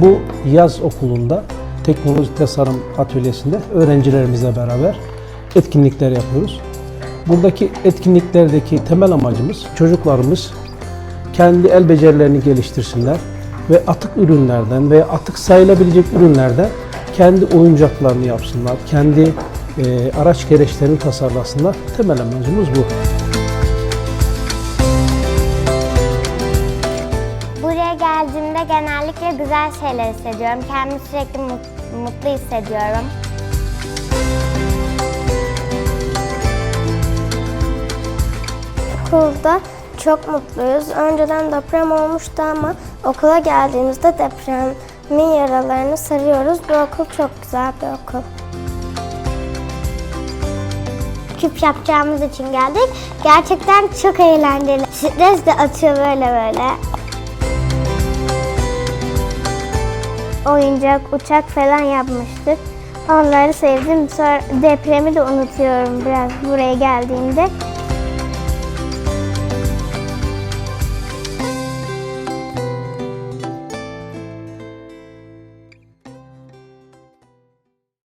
Bu yaz okulunda teknoloji tasarım atölyesinde öğrencilerimizle beraber etkinlikler yapıyoruz. Buradaki etkinliklerdeki temel amacımız çocuklarımız kendi el becerilerini geliştirsinler ve atık ürünlerden veya atık sayılabilecek ürünlerden kendi oyuncaklarını yapsınlar, kendi e, araç gereçlerini tasarlasınlar. Temel amacımız bu. Geldiğimde genellikle güzel şeyler hissediyorum. Kendimi sürekli mut- mutlu hissediyorum. Okulda çok mutluyuz. Önceden deprem olmuştu ama okula geldiğimizde depremin yaralarını sarıyoruz. Bu okul çok güzel bir okul. Küp yapacağımız için geldik. Gerçekten çok eğlenceli. Stres de atıyor böyle böyle. Oyuncak, uçak falan yapmıştık. Onları sevdim. Sonra depremi de unutuyorum biraz buraya geldiğimde.